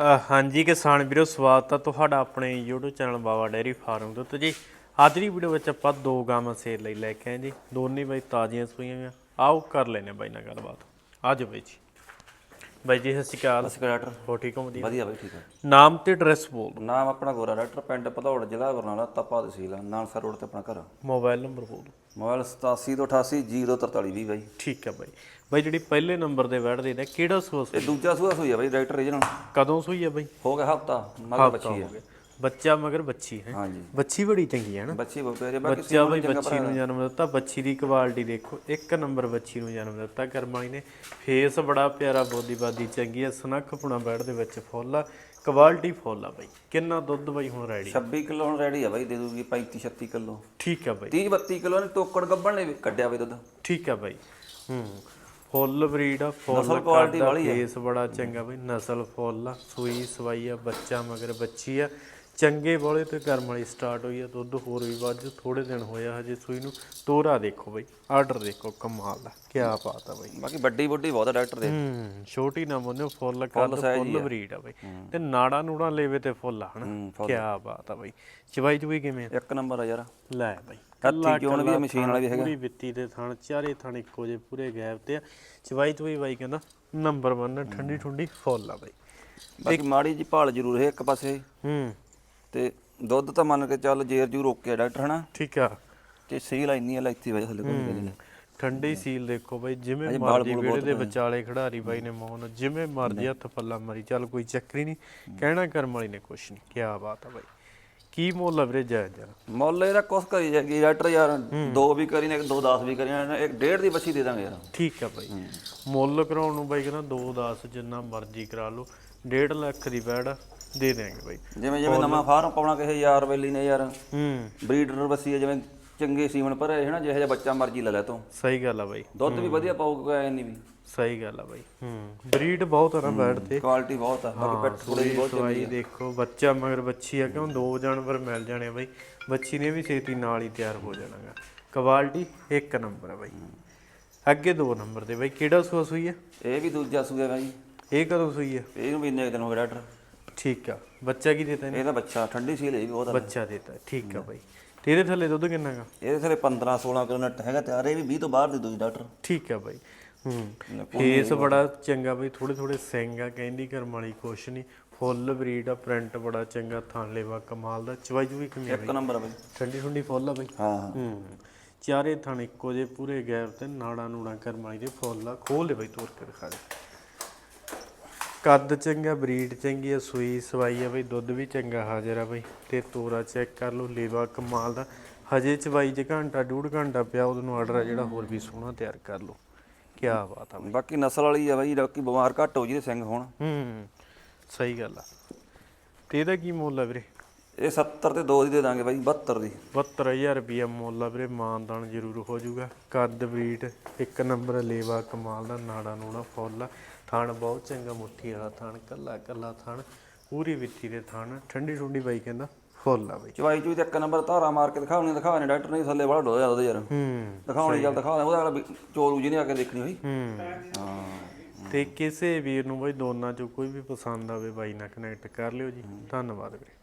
ਹਾਂਜੀ ਕਿਸਾਨ ਵੀਰੋ, ਸਵਾਗਤ ਆ ਤੁਹਾਡਾ ਆਪਣੇ YouTube channel Bawa dairy farm ਤੋਂ ਉੱਤੇ ਜੀ। ਅੱਜ ਦੀ ਵੀਡੀਓ ਵਿੱਚ ਆਪਾਂ ਦੋ ਗਾਵਾਂ ਸੇਲ ਲਈ ਲੈ ਕੇ ਆਏ ਜੀ। ਦੋਨੇ ਬਾਈ ਤਾਜ਼ੀਆਂ ਸੂਈਆਂ ਹੋਈਆਂ। ਆਓ ਕਰ ਲੈਨੇ ਬਾਈ ਨਾਲ ਗੱਲਬਾਤ। ਆਜੋ ਬਾਈ ਜੀ। ਬਾਈ ਜੀ ਸਤਿ ਸ਼੍ਰੀ ਅਕਾਲ। ਸਤਿ ਸ਼੍ਰੀ ਅਕਾਲ ਡਾਕਟਰ। ਹੋ ਠੀਕ ਹੋ ਵਧੀਆ? ਵਧੀਆ ਬਈ ਠੀਕ ਹੈ ਨਾਮ ਤੇ ਐਡਰੈਸ ਬੋਲ ਨਾਮ ਆਪਣਾ ਗੋਰਾ ਡਾਕਟਰ ਪਿੰਡ ਭਦੌੜ ਜ਼ਿਲ੍ਹਾ ਬਰਨਾਲਾ ਤਪਾ ਤਹਿਸੀਲ ਆ, ਨਾਨਸਾ ਰੋਡ ਤੇ ਆਪਣਾ ਘਰ ਆ। ਮੋਬਾਈਲ ਨੰਬਰ ਬੋਲ ਮੋਬਾਈਲ 87 ਤੋਂ 88 04320 ਬਾਈ। ਠੀਕ ਹੈ ਬਾਈ। ਬਾਈ ਜਿਹੜੀ ਪਹਿਲੇ ਨੰਬਰ ਦੇ ਬੈਠਦੇ ਨੇ ਕਿਹੜਾ ਸੋਸ ਇਹ ਦੂਜਾ ਸੂਆ ਸੂਈ ਆ ਬਾਈ ਡਾਕਟਰ ਰੀਜਨਲ ਕਦੋਂ ਸੂਈ ਹੈ ਬਾਈ? ਹੋ ਗਿਆ ਹਫਤਾ ਮਗਰ ਬੱਚੀ ਆ। ਬੱਚਾ ਮਗਰ ਬੱਚੀ ਹੈ। ਹਾਂਜੀ। ਬੱਚੀ ਬੜੀ ਚੰਗੀ ਹੈ ਨਾ। ਬੱਚੀ ਬਹੁਤ ਪਿਆਰੀ ਬਾਕੀ ਬੱਚਾ ਬਈ ਬੱਚੀ ਨੂੰ ਜਨਮ ਦਿੱਤਾ ਬੱਚੀ ਦੀ ਕੁਆਲਿਟੀ ਦੇਖੋ ਇੱਕ ਨੰਬਰ ਬੱਚੀ ਨੂੰ ਜਨਮ ਦਿੱਤਾ ਕਰਮਾਈ ਨੇ। ਫੇਸ ਬੜਾ ਪਿਆਰਾ ਬੋਦੀ ਬਾਦੀ ਚੰਗੀ ਹੈ ਸਨੱਖ ਪੁਣਾ ਬੈਡ ਦੇ ਵਿੱਚ ਫੁੱਲ ਆ ਕੁਆਲਿਟੀ ਫੁੱਲ ਆ ਬਈ। ਕਿੰਨਾ ਦੁੱਧ ਬਈ ਹੁਣ ਰੈਡੀ 26 ਕਿਲੋ ਹੁਣ ਰੈਡੀ ਆ ਬਾਈ ਦੇ ਦੂਗੀ 35 36 ਕਿਲੋ। ਠੀਕ ਆ ਬਈ। 30 32 ਕਿਲੋ ਨੇ ਟੋਕੜ ਗੱਬਣ ਨੇ ਕੱਢਿਆ ਬਈ ਦੁੱਧ। ਠੀਕ ਆ ਬਈ। ਹੂੰ ਫੁੱਲ ਬਰੀਡ ਆ ਫੁੱਲ ਕੁਆਲਿਟੀ ਫੇਸ ਬੜਾ ਚੰਗਾ ਬਈ ਨਸਲ ਫੁੱਲ ਆ ਸੂਈ ਸਵਾਈ ਆ ਬੱਚਾ ਮਗਰ ਬੱਚੀ ਆ। ਚੰਗੇ ਬੋਲੇ ਤੇ ਕਰਮ ਵਾਲੀ ਸਟਾਰਟ ਹੋਈ ਆ ਦੁੱਧ ਹੋਰ ਵੀ ਵੱਧ ਥੋੜੇ ਦਿਨ ਹੋਇਆ ਹਜੇ ਸੂਈ ਨੂੰ। ਤੋਰਾ ਦੇਖੋ ਬਈ ਆਰਡਰ ਦੇਖੋ ਕਮਾਲ ਦਾ ਕੀ ਆ ਬਈ। ਬਾਕੀ ਵੱਡੀ ਵੱਡੀ ਬਹੁਤ ਆ ਡਾਕਟਰ ਦੇ। ਹੂੰ ਛੋਟੀ ਨਾ ਬੋਲਿਓ ਫੁੱਲ ਕੱਦ ਫੁੱਲ ਬਰੀਡ ਆ ਬਈ। ਤੇ ਨਾੜਾ ਨੂੜਾ ਲੈਵੇ ਤੇ ਫੁੱਲ ਆ ਹਨਾ? ਕੀ ਬਾਤ ਆ ਬਈ। ਚਵਾਈ ਚੁਈ ਕਿਵੇਂ ਆ? ਇੱਕ ਨੰਬਰ ਆ ਯਾਰ। ਲੈ ਬਈ ਹੱਥੀ ਚੋਣ ਵੀ ਮਸ਼ੀਨ ਵਾਲਾ ਵੀ ਹੈਗਾ? ਪੂਰੀ ਵਿੱਤੀ ਦੇ ਥਣ ਚਾਰੇ ਥਣ ਇੱਕੋ ਜੇ ਪੂਰੇ ਗੈਪ ਤੇ ਆ। ਚਵਾਈ ਚੁਈ ਬਾਈ ਕਹਿੰਦਾ ਨੰਬਰ 1 ਠੰਡੀ ਠੁੰਡੀ ਫੁੱਲ ਆ ਬਈ। ਬਾਕੀ ਮਾੜੀ ਜੀ ਭਾਲ ਜ਼ਰੂਰ ਹੈ ਇੱਕ ਪਾਸੇ। ਹੂੰ। ਤੇ ਦੁੱਧ ਤਾਂ ਮੰਨ ਕੇ ਚੱਲ ਜੇਰ ਜੂ ਰੋਕਿਆ ਡਾਕਟਰ ਹਨਾ? ਠੀਕ ਆ। ਤੇ ਸੀਲ ਇੰਨੀ ਆ ਲੈਤੀ ਵਜੇ ਥੱਲੇ ਕੋਈ ਨਹੀਂ ਠੰਡੀ ਸੀਲ ਦੇਖੋ ਬਾਈ ਜਿਵੇਂ ਮਰਜ਼ੀ ਵਿਹੜੇ ਦੇ ਵਿਚਾਲੇ ਖਿਡਾਰੀ ਬਾਈ ਨੇ ਮੌਨ ਜਿਵੇਂ ਮਰਜ਼ੀ ਹੱਥ ਪੱਲਾ ਮਾਰੀ ਚੱਲ ਕੋਈ ਚੱਕਰੀ ਨਹੀਂ। ਕਹਿਣਾ ਕਰਮ ਵਾਲੀ ਨੇ ਕੁਛ ਨਹੀਂ। ਕੀ ਬਾਤ ਆ ਬਾਈ। ਕੀ ਮੁੱਲ ਆ ਵੀਰੇ ਜਾਇਜ਼ ਜਰਾ ਮੁੱਲ ਇਹਦਾ ਕੁਛ ਕਰੀ ਜਾਏਗੀ ਡਾਕਟਰ ਯਾਰ ਦੋ ਵੀ ਕਰੀ ਨੇ ਦੋ 10 ਵੀ ਕਰੀ ਨੇ ਇੱਕ ਡੇਢ ਦੀ ਬੱਚੀ ਦੇ ਦਾਂਗੇ ਯਾਰ। ਠੀਕ ਆ ਬਾਈ। ਮੁੱਲ ਕਰਾਉਣ ਨੂੰ ਬਾਈ ਕਹਿੰਦਾ 2 10 ਜਿੰਨਾ ਮਰਜ਼ੀ ਕਰਾ ਲਓ। 1.5 ਲੱਖ ਦੀ ਬੈੜ ਦੇ ਦੇਾਂਗੇ ਬਾਈ। ਜਿਵੇਂ ਜਿਵੇਂ ਨਵਾਂ ਫਾਰਮ ਪਾਉਣਾ ਕਿਸੇ ਯਾਰ ਵੇਲੀ ਨੇ ਯਾਰ। ਹੂੰ। ਬਰੀਡਰ ਹੈ ਜਿਵੇਂ ਚੰਗੇ ਸੀਮਨ ਪਰ ਹੈ ਨਾ ਜਿਹੋ ਜਿਹਾ ਬੱਚਾ ਮਰਜ਼ੀ ਲੈ ਲੈ ਤੂੰ। ਸਹੀ ਗੱਲ ਆ ਬਾਈ। ਦੁੱਧ ਵੀ ਵਧੀਆ ਪਾਊਗਾ ਐਨੀ ਵੀ। ਸਹੀ ਗੱਲ ਆ ਬਾਈ। ਹੂੰ। ਬਰੀਡ ਬਹੁਤ ਆ ਨਾ ਬੈੜ ਤੇ। ਕੁਆਲਿਟੀ ਬਹੁਤ ਆ ਬਾਕੀ ਪੈਟ ਥੋੜੀ ਸੂਈ ਸਵਾਈ ਦੇਖੋ ਬੱਚਾ ਮਗਰ ਬੱਚੀ ਆ ਕਿਉਂ ਦੋ ਜਾਨਵਰ ਮਿਲ ਜਾਣੇ ਬਾਈ। ਬੱਚੀ ਨੇ ਵੀ ਛੇਤੀ ਨਾਲ ਹੀ ਤਿਆਰ ਹੋ ਜਾਣਾਗਾ। ਕੁਆਲਿਟੀ ਇੱਕ ਨੰਬਰ ਆ ਬਾਈ। ਅੱਗੇ ਦੋ ਨੰਬਰ ਤੇ ਬਾਈ। ਕਿਹੜਾ ਸੂਆ ਸੂਈ ਆ? ਇਹ ਵੀ ਦੂਜਾ ਸੂਆ ਬਾਈ ਇਹ ਕਦੋਂ ਸੂਈ ਆ? ਇਹਨੂੰ ਵੀ ਇੰਨੇ ਦਿਨ ਹੋ ਗਏ ਡਾਕਟਰ। ਠੀਕ ਆ। ਬੱਚਾ ਕੀ ਦਿੱਤਾ ਇਹਨੇ? ਇਹਦਾ ਬੱਚਾ ਠੰਡੀ ਸੀਲ ਵੀ ਬਹੁਤ ਆ ਬੱਚਾ ਦਿੱਤਾ ਠੀਕ ਆ ਬਾਈ। ਤੇ ਇਹਦੇ ਥੱਲੇ ਦੁੱਧ ਕਿੰਨਾ ਗਾ ਇਹਦੇ ਥਲੇ 15 16 ਕਿਲੋ ਨੱਟ ਹੈਗਾ ਤਿਆਰ ਇਹ ਵੀ 20 ਤੋਂ ਬਾਹਰ ਦੀ ਦੂਜੀ ਡਾਕਟਰ। ਠੀਕ ਆ ਬਾਈ। ਹੂੰ। ਫੇਸ ਬੜਾ ਚੰਗਾ ਬਈ ਥੋੜੇ ਥੋੜੇ ਸਿੰਗ ਆ ਕਹਿੰਦੀ ਕਰਮ ਵਾਲੀ ਕੁਛ ਨਹੀਂ। ਫੁੱਲ ਬਰੀਡ ਆ ਪ੍ਰਿੰਟ ਬੜਾ ਚੰਗਾ ਥਣ ਲੇਵਾ ਕਮਾਲ ਦਾ। ਚਵਾਈ ਚੁਈ ਕਿੰਨੀ ਆ ਇੱਕ ਨੰਬਰ ਆ ਬਾਈ। ਠੰਡੀ ਠੰਡੀ ਫੁੱਲ ਆ ਬਈ? ਹਾਂ ਹਾਂ। ਹੂੰ। ਚਾਰੇ ਥਣ ਇੱਕੋ ਜੇ ਪੂਰੇ ਗੈਪ ਤੇ ਨਾੜਾ ਨੂੜਾ ਕਰਮ ਵਾਲੀ ਦੇ ਫੁੱਲ ਆ। ਖੋਲ ਦੇ ਬਈ ਤੋੜ ਕੇ ਦਿਖਾ ਦੇ। ਕੱਦ ਚੰਗਾ ਬਰੀਡ ਚੰਗੀ ਆ ਸੂਈ ਸਵਾਈ ਆ ਬਈ ਦੁੱਧ ਵੀ ਚੰਗਾ ਹਾਜ਼ਰ ਆ ਬਈ। ਤੇ ਤੋਰਾ ਚੈੱਕ ਕਰ ਲਓ ਲੇਵਾ ਕਮਾਲ ਦਾ। ਹਜੇ ਚਵਾਈ ਜੇ ਘੰਟਾ ਡੂਢ ਘੰਟਾ ਪਿਆ ਉਹਦੇ ਨੂੰ ਆਰਡਰ ਆ ਜਿਹੜਾ ਹੋਰ ਵੀ ਸੋਹਣਾ ਤਿਆਰ ਕਰ ਲਓ। ਕੀ ਬਾਤ ਆ ਬਈ। ਬਾਕੀ ਨਸਲ ਵਾਲੀ ਆ ਬਾਈ ਬਾਕੀ ਬਿਮਾਰ ਘੱਟ ਹੋ ਜਿਹਦੇ ਸਿੰਘ ਹੋਣ। ਹੂੰ ਸਹੀ ਗੱਲ ਆ। ਤੇ ਇਹਦਾ ਕੀ ਮੁੱਲ ਆ ਵੀਰੇ? ਇਹ 70 ਤੇ 2 ਦੀ ਦੇ ਦਾਂਗੇ ਬਾਈ 72 ਦੀ। 72000 ਰੁਪਿਆ ਮੁੱਲ ਆ ਵੀਰੇ ਮਾਨਦਾਨ ਜ਼ਰੂਰ ਹੋ ਜਾਊਗਾ ਕੱਦ ਬਰੀਡ ਇੱਕ ਨੰਬਰ ਲੇਵਾ ਕਮਾਲ ਦਾ ਨਾੜਾ ਨੂੜਾ ਫੁੱਲ ਥਣ ਬਹੁਤ ਚੰਗਾ ਮੁੱਠੀ ਵਾਲਾ ਥਣ ਕੱਲਾ ਕੱਲਾ ਥਣ ਪੂਰੀ ਵਿੱਥੀ ਦੇ ਥਣ ਠੰਡੀ ਠੁੰਡੀ ਬਾਈ ਕਹਿੰਦਾ ਫੁੱਲ ਆ ਬਈ। ਚਵਾਈ ਚੂਈ ਤੇ ਇੱਕ ਨੰਬਰ ਧਾਰਾ ਮਾਰ ਕੇ ਦਿਖਾਉਣੀ ਦਿਖਾਉਣੀ ਡਾਕਟਰ ਨੇ ਥੱਲੇ ਬੜਾ ਡੋਇਆ ਉਹਦੇ ਯਾਰ। ਹੂੰ ਦਿਖਾਉਣੀ ਚੱਲ ਦਿਖਾ ਉਹਦਾ ਅਗਲਾ ਚੋਰੂ ਜੀ ਨੇ ਆ ਕੇ ਦੇਖਣੀ ਹੋਈ। ਹੂੰ। ਹਾਂ। ਤੇ ਕਿਸੇ ਵੀਰ ਨੂੰ ਬਈ ਦੋਨਾਂ ਚੋਂ ਕੋਈ ਵੀ ਪਸੰਦ ਆਵੇ ਬਾਈ ਨਾਲ ਕਨੈਕਟ ਕਰ ਲਿਓ ਜੀ। ਧੰਨਵਾਦ ਵੀਰੇ।